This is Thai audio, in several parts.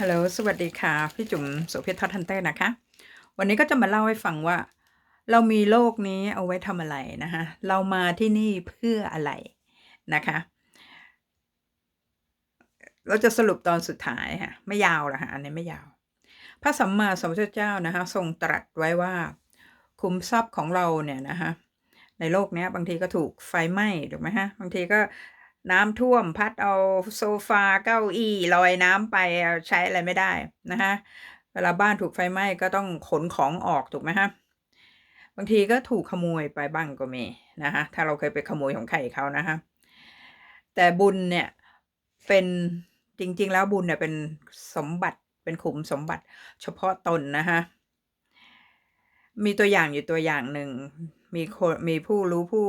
ฮัลโหล สวัสดีค่ะ พี่จุ๋มโสุพิทัศน์ทันเต้นะคะ วันนี้ก็จะมาเล่าให้ฟังว่า เรามีโลกนี้เอาไว้ทำอะไรนะคะ เรามาที่นี่เพื่ออะไรนะคะ เราจะสรุปตอนสุดท้ายค่ะ ไม่ยาวหรอกค่ะ อันนี้ไม่ยาว พระสัมมาสัมพุทธเจ้านะคะ ทรงตรัสไว้ว่า คุ้มทรัพย์ของเราเนี่ยนะคะในโลกนี้บางทีก็ถูกไฟไหม้ถูกไหมฮะ บางทีก็ น้ำท่วมพัดเอาโซฟาเก้าอี้ลอยน้ำไปใช้อะไรไม่ได้นะคะเวลาบ้านถูกไฟไหม้ก็ต้องขนของออกถูกไหมฮะบางทีก็ถูกขโมยไปบ้างก็มีนะคะถ้าเราเคยไปขโมยของใครเขานะคะแต่บุญเนี่ยเป็นจริง ๆ แล้วบุญเนี่ยเป็นสมบัติเป็นขุมสมบัติเฉพาะตนนะคะมีตัวอย่างอยู่ตัวอย่างหนึ่งมีคนมีผู้รู้ผู้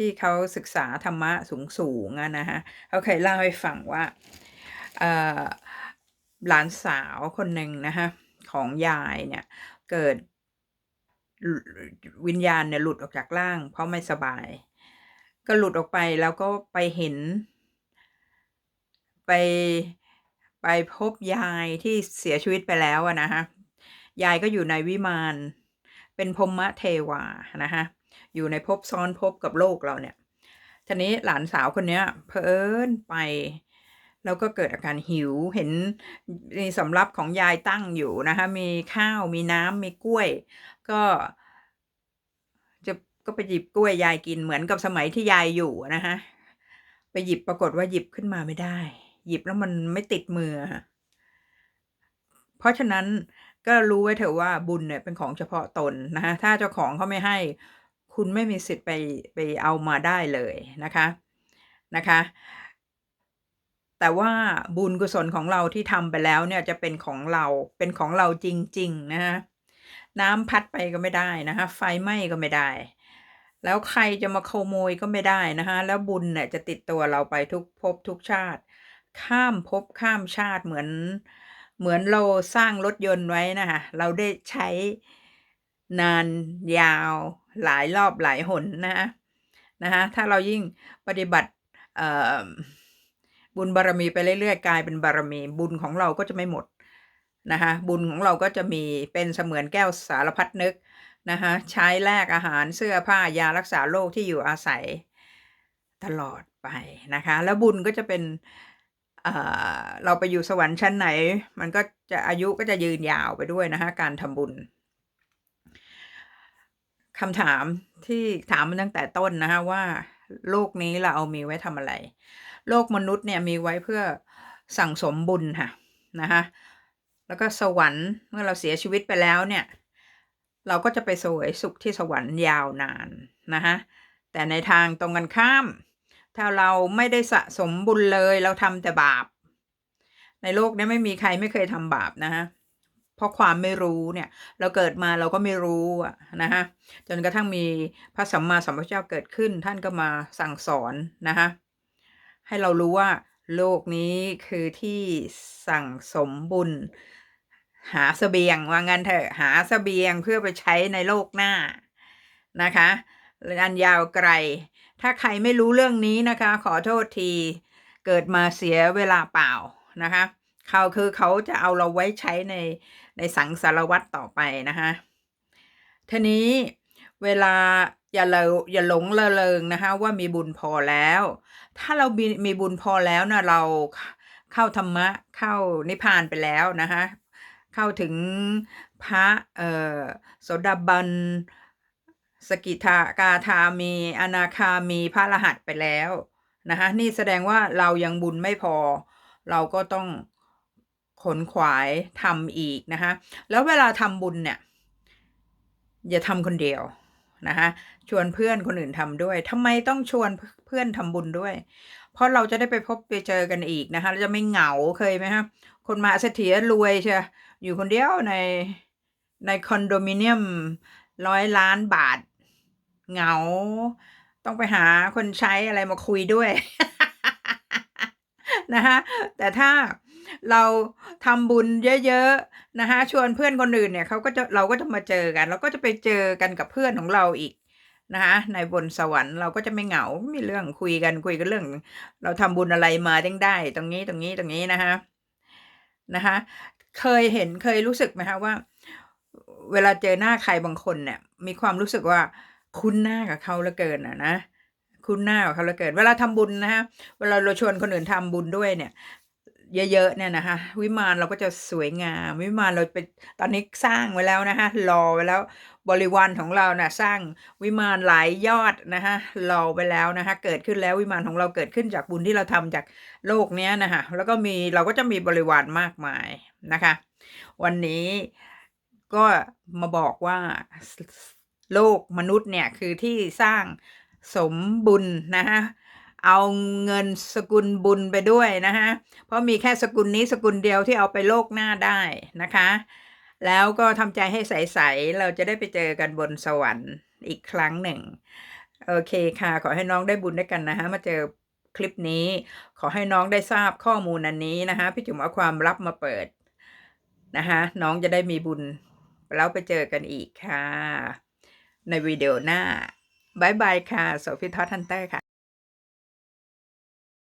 ที่เขาศึกษาธรรมะสูงสูงนะฮะเขาเคยเล่าให้ฟังว่าหลานสาวคนหนึ่งนะคะของยายเนี่ยเกิดวิญญาณเนี่ยหลุดออกจากร่าง เพราะไม่สบาย ก็หลุดออกไปแล้วก็ไปเห็น ไปไปพบยายที่เสียชีวิตไปแล้วนะฮะยายก็อยู่ในวิมานเป็นพมะเทวานะคะ อยู่ในภพซ้อนภพกับโลกเราเนี่ยทีนี้หลานสาวคนนี้เพลินไป แล้วก็เกิดอาการหิวเห็นมีสำรับของยายตั้งอยู่นะคะมีข้าวมีน้ำมีกล้วย ก็จะก็ไปหยิบกล้วยยายกินเหมือนกับสมัยที่ยายอยู่นะคะไปหยิบปรากฏว่าหยิบขึ้นมาไม่ได้ หยิบแล้วมันไม่ติดมือ เพราะฉะนั้นก็รู้ไว้เถอะว่าบุญเนี่ยเป็นของเฉพาะตนนะคะถ้าเจ้าของเขาไม่ให้ คุณไม่มีสิทธิ์ไปไปเอามาได้เลยนะคะนะคะ แต่ว่าบุญกุศลของเราที่ทำไปแล้วเนี่ยจะเป็นของเราเป็นของเราจริงๆนะฮะน้ำพัดไปก็ไม่ได้นะคะไฟไหม้ก็ไม่ได้ แล้วใครจะมาขโมยก็ไม่ได้นะคะแล้วบุญเนี่ยจะติดตัวเราไปทุกภพทุกชาติ ข้ามภพข้ามชาติเหมือนเหมือนเราสร้างรถยนต์ไว้นะคะเราได้ใช้นานยาว หลายรอบหลายหนนะนะคะถ้าเรายิ่งปฏิบัติบุญบารรมีไปเรื่อยๆกลายเป็นบารมีบุญของเราก็จะไม่หมดนะคะบุญของเราก็จะมีเป็นเสมือนแก้วสารพัดนึกนะคะใช้แลกอาหารเสื้อผ้ายารักษาโรคที่อยู่อาศัยตลอดไปนะคะ แล้วบุญก็จะเป็นเราไปอยู่สวรรค์ชั้นไหน มันก็จะอายุก็จะยืนยาวไปด้วยนะคะการทำบุญ คำถามที่ถามมาตั้งแต่ต้นนะคะว่าโลกนี้เราเอามีไว้ทำอะไร โลกมนุษย์เนี่ยมีไว้เพื่อสั่งสมบุญค่ะนะคะแล้วก็สวรรค์เมื่อเราเสียชีวิตไปแล้วเนี่ย เราก็จะไปสวยสุขที่สวรรค์ยาวนานนะคะแต่ในทางตรงกันข้าม ถ้าเราไม่ได้สะสมบุญเลยเราทำแต่บาป ในโลกนี้ไม่มีใครไม่เคยทำบาปนะคะ เพราะความไม่รู้เนี่ย เราเกิดมาเราก็ไม่รู้อะนะฮะจนกระทั่งมีพระสัมมาสัมพุทธเจ้าเกิดขึ้น ท่านก็มาสั่งสอนนะคะให้เรารู้ว่าโลกนี้คือที่สั่งสมบุญ หาสเสบียงว่างั้นเถอะหาสเสบียงเพื่อไปใช้ในโลกหน้านะคะอันยาวไกล ถ้าใครไม่รู้เรื่องนี้นะคะ ขอโทษทีเกิดมาเสียเวลาเปล่านะคะ เขาคือเขาจะเอาเราไว้ใช้ในในสังสารวัตรต่อไปนะคะทีนี้เวลาอย่าเลอย่าหลงเลอเริงนะคะว่ามีบุญพอแล้ว ถ้าเรามีมีบุญพอแล้วนะเราเข้าธรรมะเข้านิพพานไปแล้วนะคะเข้าถึงพระเอ่อโสดาบันสกิทากาธามีอนาคามีพระรหัสไปแล้วนะคะนี่แสดงว่าเรายังบุญไม่พอ เราก็ต้อง ขนขวายทำอีกนะคะแล้วเวลาทำบุญเนี่ย อย่าทำคนเดียวนะคะชวนเพื่อนคนอื่นทำด้วยทำไมต้องชวนเพื่อนทำบุญด้วย เพราะเราจะได้ไปพบไปเจอกันอีกนะคะเราจะไม่เหงาเคยไหมครับคนมาเสถียรวยใช่อยู่คนเดียวในในคอนโดมิเนียมร้อยล้านบาทเหงา ต้องไปหาคนใช้อะไรมาคุยด้วยนะคะแต่ถ้า เราทำบุญเยอะๆนะคะชวนเพื่อนคนอื่นเนี่ยเขาก็จะเราก็จะมาเจอกัน เราก็จะไปเจอกันกับเพื่อนของเราอีกนะคะในบนสวรรค์เราก็จะไม่เหงา มีเรื่องคุยกันคุยกันเรื่อง เราทำบุญอะไรมาจังได้ ตรงนี้ตรงนี้ตรงนี้นะคะนะคะเคยเห็นเคยรู้สึกไหมคะว่า เวลาเจอหน้าใครบางคนเนี่ย มีความรู้สึกว่าคุ้นหน้ากับเขาเหลือเกินอะนะคุ้นหน้ากับเขาเหลือเกิน เวลาทำบุญนะฮะเวลาเราชวนคนอื่นทำบุญด้วยเนี่ย เยอะๆเนี่ยนะคะ วิมานเราก็จะสวยงาม วิมานเราเป็นตอนนี้สร้างไว้แล้วนะคะรอไว้แล้วบริวารของเรานะ่ะสร้างวิมานหลายยอดนะคะรอไปแล้วนะคะเกิดขึ้นแล้ววิมานของเราเกิดขึ้นจากบุญที่เราทำจากโลกเนี้ยนะคะแล้วก็มีเราก็จะมีบริวารมากมายนะคะ วันนี้ก็มาบอกว่าโลกมนุษย์เนี่ยคือที่สร้างสมบุญนะคะ เอาเงินสกุลบุญไปด้วยนะคะเพราะมีแค่สกุลนี้สกุลเดียวที่เอาไปโลกหน้าได้นะคะ แล้วก็ทำใจให้ใส ๆ เราจะได้ไปเจอกันบนสวรรค์อีกครั้งหนึ่ง โอเคค่ะ ขอให้น้องได้บุญด้วยกันนะคะมาเจอคลิปนี้ ขอให้น้องได้ทราบข้อมูลอันนี้นะคะพี่จุ๋มเอาความลับมาเปิดนะคะน้องจะได้มีบุญแล้วไปเจอกันอีกค่ะ ในวิดีโอหน้าบายบายค่ะโสภิทอทันเตอร์ค่ะ